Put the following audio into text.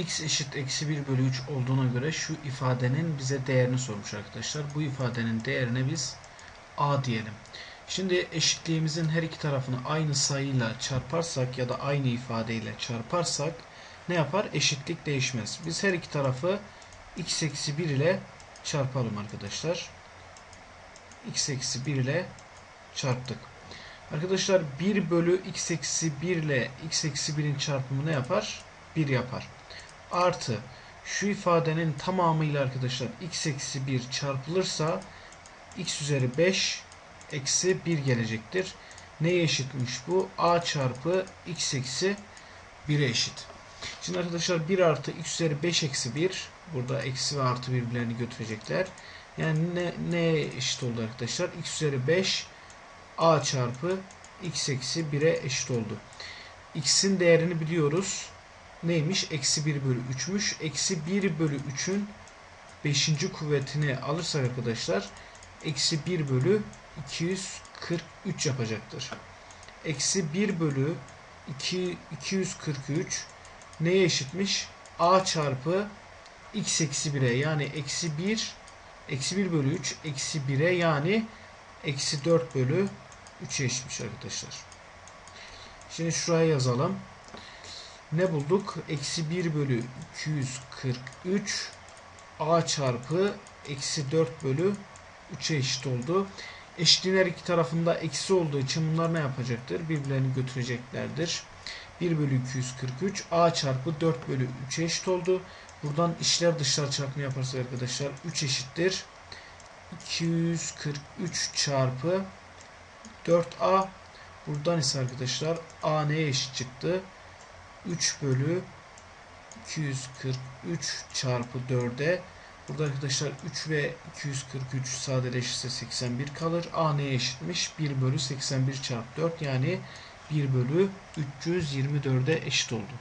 x eşit eksi 1 bölü 3 olduğuna göre şu ifadenin bize değerini sormuş arkadaşlar. Bu ifadenin değerine biz a diyelim. Şimdi eşitliğimizin her iki tarafını aynı sayıyla çarparsak ya da aynı ifadeyle çarparsak ne yapar? Eşitlik değişmez. Biz her iki tarafı x eksi 1 ile çarpalım arkadaşlar. x eksi 1 ile çarptık. Arkadaşlar 1 bölü x eksi 1 ile x eksi 1'in çarpımı ne yapar? 1 yapar. Artı şu ifadenin tamamıyla arkadaşlar x eksi 1 çarpılırsa x üzeri 5 eksi 1 gelecektir. Neye eşitmiş bu? a çarpı x eksi 1'e eşit. Şimdi arkadaşlar 1 artı x üzeri 5 eksi 1 burada eksi ve artı birbirlerini götürecekler. Yani ne, neye eşit oldu arkadaşlar? x üzeri 5 a çarpı x eksi 1'e eşit oldu. x'in değerini biliyoruz. Neymiş? Eksi 1 bölü 3'müş. Eksi 1 bölü 3'ün 5. kuvvetini alırsak arkadaşlar eksi 1 bölü 243 yapacaktır. Eksi 1 bölü 2, 243 neye eşitmiş? a çarpı x eksi 1'e yani eksi 1 eksi 1 bölü 3 eksi 1'e yani eksi 4 bölü 3'e eşitmiş arkadaşlar. Şimdi şuraya yazalım. Ne bulduk? Eksi 1 bölü 243 a çarpı eksi 4 bölü 3'e eşit oldu. Eşitliğin her iki tarafında eksi olduğu için bunlar ne yapacaktır? Birbirlerini götüreceklerdir. 1 bölü 243 a çarpı 4 bölü 3'e eşit oldu. Buradan işler dışlar çarpımı yaparsak arkadaşlar 3 eşittir. 243 çarpı 4a buradan ise arkadaşlar a neye eşit çıktı? 3 bölü 243 çarpı 4'e Burada arkadaşlar 3 ve 243 sadeleşirse 81 kalır. A neye eşitmiş? 1 bölü 81 çarpı 4 yani 1 bölü 324'e eşit oldu.